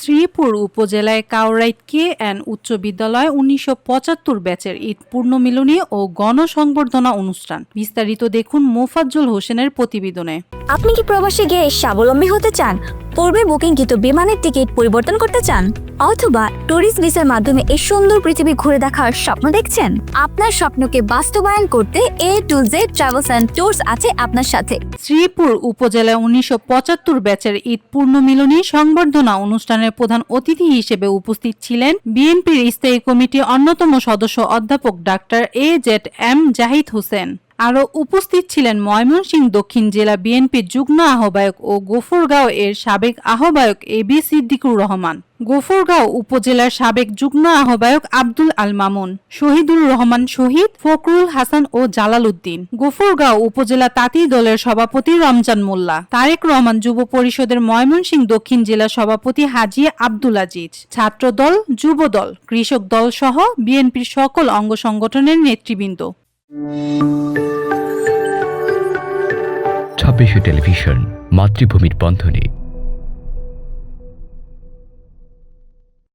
শ্রীপুর উপজেলায় কাউরাইট কে অ্যান্ড উচ্চ বিদ্যালয় উনিশশো পঁচাত্তর ব্যাচের ঈদ পূর্ণমিলনী ও গণসংবর্ধনা অনুষ্ঠান। বিস্তারিত দেখুন মোফাজ্জল হোসেনের প্রতিবেদনে। আপনি কি প্রবাসে গিয়ে স্বাবলম্বী হতে চান? পূর্বে বুকিংকৃত বিমানের টিকিট পরিবর্তন করতে চান? অথবা ট্যুরিস্ট ভিসার মাধ্যমে এই সুন্দর পৃথিবী ঘুরে দেখার স্বপ্ন দেখছেন? আপনার স্বপ্নকে বাস্তবায়ন করতে A to Z travels and tours আছে আপনার সাথে। শ্রীপুর উপজেলায় উনিশশো পঁচাত্তর ব্যাচের ঈদ পূর্ণমিলনী সংবর্ধনা অনুষ্ঠানের প্রধান অতিথি হিসেবে উপস্থিত ছিলেন বিএনপির স্থায়ী কমিটির অন্যতম সদস্য অধ্যাপক doctor A Z M Zahid Hossain. আরও উপস্থিত ছিলেন ময়মনসিংহ দক্ষিণ জেলা বিএনপির যুগ্ম আহ্বায়ক ও গফুরগাঁও এর সাবেক আহ্বায়ক এ বি সিদ্দিকুর রহমান। গোফরগাঁও উপজেলার সাবেক যুগ্ম আহ্বায়ক আব্দুল আল মামুন শহীদুল রহমান শহীদ, ফখরুল হাসান ও জালাল উদ্দিন। গোফরগাঁও উপজেলা তাঁতি দলের সভাপতি রমজান মোল্লা, তারেক রহমান যুব পরিষদের ময়মনসিংহ দক্ষিণ জেলা সভাপতি হাজি আব্দুল আজিজ। ছাত্রদল, যুবদল, কৃষক দল সহ বিএনপির সকল অঙ্গ সংগঠনের নেতৃবৃন্দ। ছাব্বিশে টেলিভিশন মাতৃভূমির বন্ধনে।